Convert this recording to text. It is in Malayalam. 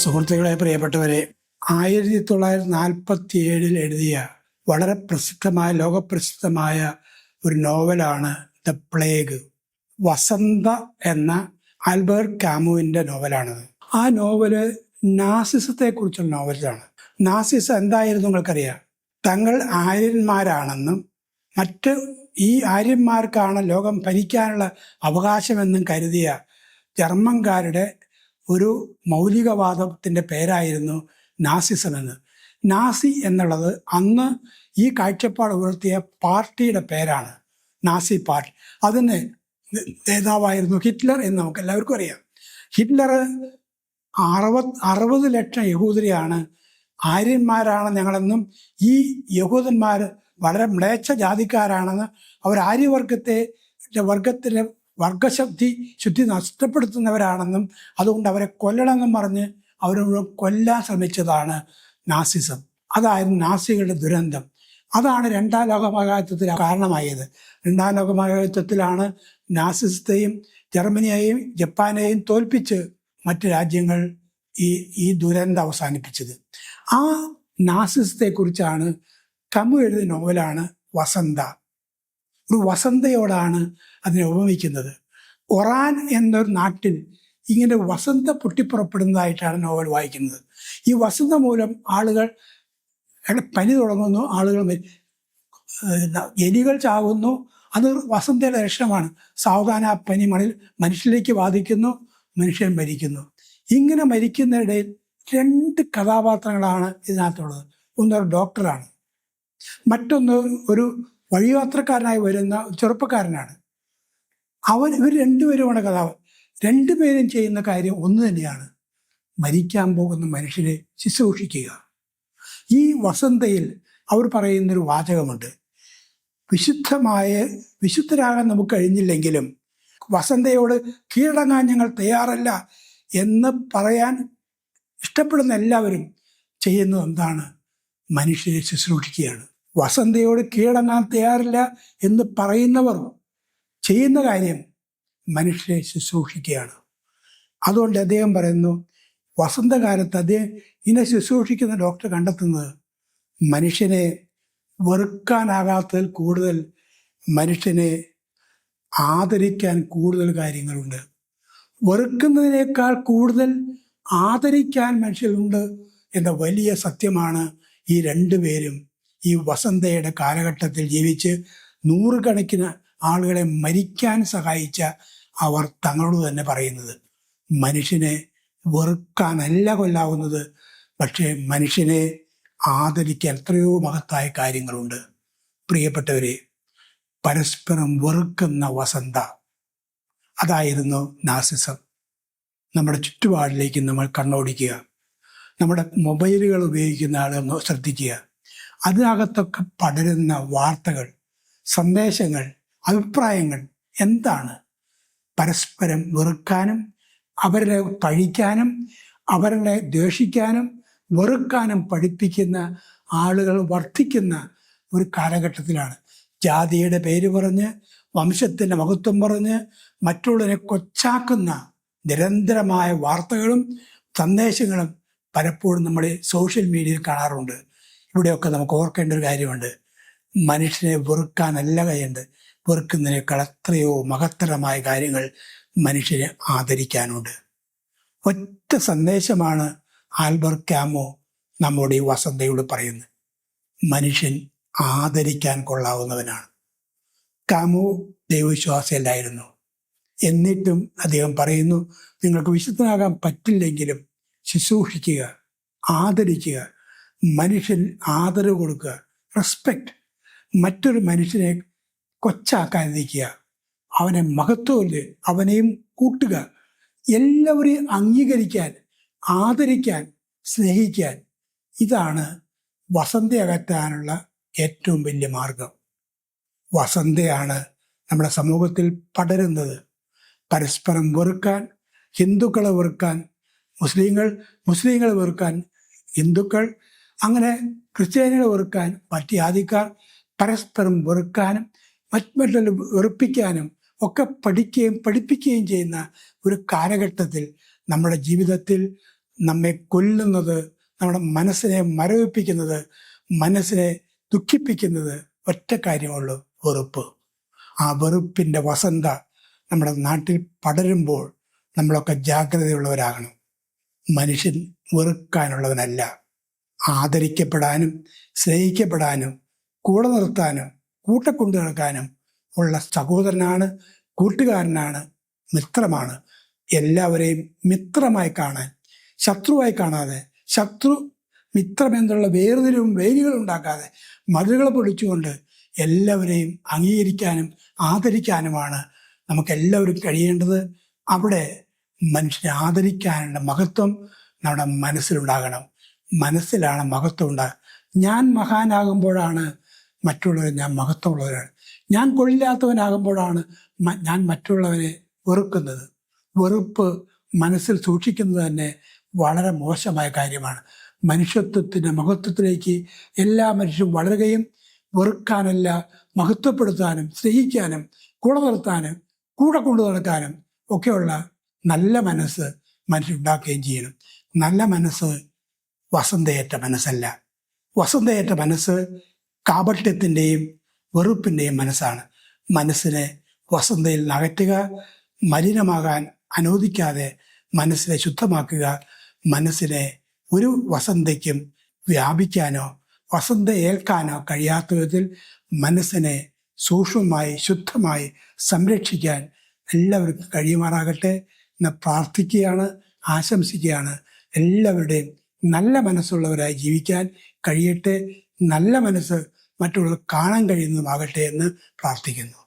സുഹൃത്തുക്കളെ പ്രിയപ്പെട്ടവരെ ആയിരത്തി തൊള്ളായിരത്തി നാൽപ്പത്തി ഏഴിൽ എഴുതിയ വളരെ പ്രസിദ്ധമായ ലോകപ്രസിദ്ധമായ ഒരു നോവലാണ് ദ പ്ലേഗ്. വസന്ത എന്ന ആൽബർട്ട് കാമുവിന്റെ നോവലാണത്. ആ നോവൽ നാസിസത്തെ കുറിച്ചുള്ള നോവലാണ്. നാസിസ എന്തായിരുന്നു നിങ്ങൾക്കറിയാം? തങ്ങൾ ആര്യന്മാരാണെന്നും മറ്റ് ഈ ആര്യന്മാർക്കാണ് ലോകം ഭരിക്കാനുള്ള അവകാശമെന്നും കരുതിയ ജർമ്മൻകാരുടെ ഒരു മൗലികവാദത്തിന്റെ പേരായിരുന്നു നാസിസം എന്ന്. നാസി എന്നുള്ളത് അന്ന് ഈ കാഴ്ചപ്പാട് ഉയർത്തിയ പാർട്ടിയുടെ പേരാണ്. Nazi party. അതിന് നേതാവായിരുന്നു ഹിറ്റ്ലർ എന്ന് നമുക്ക് എല്ലാവർക്കും അറിയാം. ഹിറ്റ്ലർ അറുപത് അറുപത് ലക്ഷം യഹൂദരെയാണ്. ആര്യന്മാരാണ് ഞങ്ങളെന്നും ഈ യഹൂദന്മാർ വളരെ മ്ലേച്ഛ ജാതിക്കാരാണെന്ന് അവർ ആര്യവർഗത്തെ വർഗത്തിലെ വർഗശക്തി ശുദ്ധി നഷ്ടപ്പെടുത്തുന്നവരാണെന്നും അതുകൊണ്ട് അവരെ കൊല്ലണമെന്നും പറഞ്ഞ് അവരെ കൊല്ലാൻ ശ്രമിച്ചതാണ് നാസിസം. അതായിരുന്നു നാസികളുടെ ദുരന്തം. അതാണ് രണ്ടാം ലോകമഹായുദ്ധത്തിൽ കാരണമായത്. രണ്ടാം ലോകമഹായുദ്ധത്തിലാണ് നാസിസത്തെയും ജർമ്മനിയെയും ജപ്പാനെയും തോൽപ്പിച്ച് മറ്റ് രാജ്യങ്ങൾ ഈ ഈ ദുരന്തം അവസാനിപ്പിച്ചത്. ആ നാസിസത്തെക്കുറിച്ചാണ് കമു എഴുതിയ നോവലാണ് വസന്ത. ഒരു വസന്തയോടാണ് അതിനെ ഉപമിക്കുന്നത്. ഒറാൻ എന്നൊരു നാട്ടിൽ ഇങ്ങനെ വസന്ത പൊട്ടിപ്പുറപ്പെടുന്നതായിട്ടാണ് നോവൽ വായിക്കുന്നത്. ഈ വസന്ത മൂലം ആളുകൾ പനി തുടങ്ങുന്നു ആളുകൾ എലികൾ ചാകുന്നു അത് വസന്തയുടെ ലക്ഷണമാണ്. സാവധാന പനി മണിൽ മനുഷ്യരിലേക്ക് ബാധിക്കുന്നു മനുഷ്യൻ മരിക്കുന്നു. ഇങ്ങനെ മരിക്കുന്നതിടയിൽ രണ്ട് കഥാപാത്രങ്ങളാണ് ഇതിനകത്തുള്ളത്. ഒന്നൊരു ഡോക്ടറാണ്. മറ്റൊന്ന് ഒരു വഴിയാത്രക്കാരനായി വരുന്ന ചെറുപ്പക്കാരനാണ്. അവൻ ഇവർ രണ്ടുപേരുമാണ് കഥാവ് രണ്ടുപേരും ചെയ്യുന്ന കാര്യം ഒന്ന് തന്നെയാണ്. മരിക്കാൻ പോകുന്ന മനുഷ്യരെ ശുശ്രൂഷിക്കുക. ഈ വസന്തയിൽ അവർ പറയുന്നൊരു വാചകമുണ്ട്. വിശുദ്ധമായ വിശുദ്ധരാകാൻ നമുക്ക് കഴിഞ്ഞില്ലെങ്കിലും വസന്തയോട് കീഴടങ്ങാൻ ഞങ്ങൾ തയ്യാറല്ല എന്ന് പറയാൻ ഇഷ്ടപ്പെടുന്ന എല്ലാവരും ചെയ്യുന്നത് എന്താണ്? മനുഷ്യരെ ശുശ്രൂഷിക്കുകയാണ്. വസന്തയോട് കീഴടങ്ങാൻ തയ്യാറില്ല എന്ന് പറയുന്നവർ ചെയ്യുന്ന കാര്യം മനുഷ്യരെ ശുശ്രൂഷിക്കുകയാണ്. അതുകൊണ്ട് അദ്ദേഹം പറയുന്നു വസന്തകാലത്ത് അദ്ദേഹം ഇതിനെ ശുശ്രൂഷിക്കുന്ന ഡോക്ടർ കണ്ടെത്തുന്നത് മനുഷ്യനെ വെറുക്കാനാകാത്തതിൽ കൂടുതൽ മനുഷ്യനെ ആദരിക്കാൻ കൂടുതൽ കാര്യങ്ങളുണ്ട്. വെറുക്കുന്നതിനേക്കാൾ കൂടുതൽ ആദരിക്കാൻ മനുഷ്യരുണ്ട് എന്ന വലിയ സത്യമാണ് ഈ രണ്ടുപേരും ഈ വസന്തയുടെ കാലഘട്ടത്തിൽ ജീവിച്ച് നൂറുകണക്കിന് ആളുകളെ മരിക്കാൻ സഹായിച്ച അവർ തങ്ങളോട് തന്നെ പറയുന്നത്. മനുഷ്യനെ വെറുക്കാനല്ല കൊല്ലാവുന്നത് പക്ഷേ മനുഷ്യനെ ആദരിക്കാൻ എത്രയോ മഹത്തായ കാര്യങ്ങളുണ്ട്. പ്രിയപ്പെട്ടവരെ പരസ്പരം വെറുക്കുന്ന വസന്ത അതായിരുന്നു നാസിസം. നമ്മുടെ ചുറ്റുപാടിലേക്ക് നമ്മൾ കണ്ണോടിക്കുക നമ്മുടെ മൊബൈലുകൾ ഉപയോഗിക്കുന്ന ആളെ ശ്രദ്ധിക്കുക. അതിനകത്തൊക്കെ പടരുന്ന വാർത്തകൾ സന്ദേശങ്ങൾ അഭിപ്രായങ്ങൾ എന്താണ്? പരസ്പരം വെറുക്കാനും അവരെ പഴിക്കാനും അവരെ ദ്വേഷിക്കാനും വെറുക്കാനും പഠിപ്പിക്കുന്ന ആളുകൾ വർദ്ധിക്കുന്ന ഒരു കാലഘട്ടത്തിലാണ്. ജാതിയുടെ പേര് പറഞ്ഞ് വംശത്തിന്റെ മഹത്വം പറഞ്ഞ് മറ്റുള്ളവരെ കൊച്ചാക്കുന്ന നിരന്തരമായ വാർത്തകളും സന്ദേശങ്ങളും പലപ്പോഴും നമ്മൾ സോഷ്യൽ മീഡിയയിൽ കാണാറുണ്ട്. ഇവിടെയൊക്കെ നമുക്ക് ഓർക്കേണ്ട ഒരു കാര്യമുണ്ട്. മനുഷ്യനെ വെറുക്കാനല്ല കഴിയുണ്ട് വെറുക്കുന്നതിനേക്കാൾ എത്രയോ മഹത്തരമായ കാര്യങ്ങൾ മനുഷ്യരെ ആദരിക്കാനുണ്ട്. ഒറ്റ സന്ദേശമാണ് ആൽബർ ക്യാമോ നമ്മുടെ ഈ വസന്തയോട് പറയുന്നത്. മനുഷ്യൻ ആദരിക്കാൻ കൊള്ളാവുന്നവനാണ്. കാമോ ദൈവവിശ്വാസിയല്ലായിരുന്നു. എന്നിട്ടും അദ്ദേഹം പറയുന്നു നിങ്ങൾക്ക് വിശുദ്ധനാകാൻ പറ്റില്ലെങ്കിലും ശുശ്രൂഷിക്കുക ആദരിക്കുക മനുഷ്യൻ ആദരവ് കൊടുക്കുക റെസ്പെക്റ്റ് മറ്റൊരു മനുഷ്യനെ കൊച്ചാക്കാതിരിക്കുക അവനെ മഹത്വമില്ല അവനെയും കൂട്ടുക. എല്ലാവരെയും അംഗീകരിക്കാൻ ആദരിക്കാൻ സ്നേഹിക്കാൻ ഇതാണ് വസന്ത അകറ്റാനുള്ള ഏറ്റവും വലിയ മാർഗം വസന്തയാണ് നമ്മുടെ സമൂഹത്തിൽ പടരുന്നത്. പരസ്പരം വെറുക്കാൻ ഹിന്ദുക്കളെ വെറുക്കാൻ മുസ്ലിങ്ങൾ മുസ്ലിങ്ങളെ വെറുക്കാൻ ഹിന്ദുക്കൾ അങ്ങനെ ക്രിസ്ത്യാനികളെ വെറുക്കാൻ മറ്റ് ജാതിക്കാർ പരസ്പരം വെറുക്കാനും മറ്റ് മറ്റുള്ള വെറുപ്പിക്കാനും ഒക്കെ പഠിക്കുകയും പഠിപ്പിക്കുകയും ചെയ്യുന്ന ഒരു കാലഘട്ടത്തിൽ നമ്മുടെ ജീവിതത്തിൽ നമ്മെ കൊല്ലുന്നത് നമ്മുടെ മനസ്സിനെ മരവിപ്പിക്കുന്നത് മനസ്സിനെ ദുഃഖിപ്പിക്കുന്നത് ഒറ്റ കാര്യമുള്ളൂ വെറുപ്പ്. ആ വെറുപ്പിന്റെ വസന്ത നമ്മുടെ നാട്ടിൽ പടരുമ്പോൾ നമ്മളൊക്കെ ജാഗ്രതയുള്ളവരാകണം. മനുഷ്യൻ വെറുക്കാനുള്ളവനല്ല. ആദരിക്കപ്പെടാനും സ്നേഹിക്കപ്പെടാനും കൂടെ നിർത്താനും കൂട്ടക്കൊണ്ടു നടക്കാനും ഉള്ള സഹോദരനാണ് കൂട്ടുകാരനാണ് മിത്രമാണ്. എല്ലാവരെയും മിത്രമായി കാണാൻ ശത്രുവായി കാണാതെ ശത്രു മിത്രം എന്നുള്ള വേർതിരിവും വേരുകൾ ഉണ്ടാക്കാതെ മതിലുകൾ പൊളിച്ചുകൊണ്ട് എല്ലാവരെയും അംഗീകരിക്കാനും ആദരിക്കാനുമാണ് നമുക്കെല്ലാവരും കഴിയേണ്ടത്. അവിടെ മനുഷ്യനെ ആദരിക്കാനുള്ള മഹത്വം നമ്മുടെ മനസ്സിലുണ്ടാകണം. മനസ്സിലാണ് മഹത്വം ഉണ്ടാകുക. ഞാൻ മഹാനാകുമ്പോഴാണ് മറ്റുള്ളവർ ഞാൻ മഹത്വമുള്ളവരാണ്. ഞാൻ കൊള്ളില്ലാത്തവനാകുമ്പോഴാണ് ഞാൻ മറ്റുള്ളവരെ വെറുക്കുന്നത്. വെറുപ്പ് മനസ്സിൽ സൂക്ഷിക്കുന്നത് തന്നെ വളരെ മോശമായ കാര്യമാണ്. മനുഷ്യത്വത്തിന്റെ മഹത്വത്തിലേക്ക് എല്ലാ മനുഷ്യരും വളരുകയും വെറുക്കാനല്ല മഹത്വപ്പെടുത്താനും സ്നേഹിക്കാനും കൂടെ നിർത്താനും കൂടെ കൊണ്ടു നടക്കാനും ഒക്കെയുള്ള നല്ല മനസ്സ് മനുഷ്യരുണ്ടാക്കുകയും ചെയ്യണം. നല്ല മനസ്സ് വസന്തയേറ്റ മനസ്സല്ല. വസന്തയേറ്റ മനസ്സ് കാപട്യത്തിന്റെയും വെറുപ്പിന്റെയും മനസ്സാണ്. മനസ്സിനെ വസന്തയിൽ അകറ്റുക മലിനമാകാൻ അനുവദിക്കാതെ മനസ്സിനെ ശുദ്ധമാക്കുക മനസ്സിനെ ഒരു വസന്തയ്ക്കും വ്യാപിക്കാനോ വസന്ത ഏൽക്കാനോ കഴിയാത്ത വിധത്തിൽ മനസ്സിനെ സൂക്ഷ്മമായി ശുദ്ധമായി സംരക്ഷിക്കാൻ എല്ലാവർക്കും കഴിയുമാറാകട്ടെ എന്ന് പ്രാർത്ഥിക്കുകയാണ് ആശംസിക്കുകയാണ്. എല്ലാവരുടെയും നല്ല മനസ്സുള്ളവരായി ജീവിക്കാൻ കഴിയട്ടെ. നല്ല മനസ്സ് മറ്റുള്ളവർ കാണാൻ കഴിയുന്നതുമാകട്ടെ എന്ന് പ്രാർത്ഥിക്കുന്നു.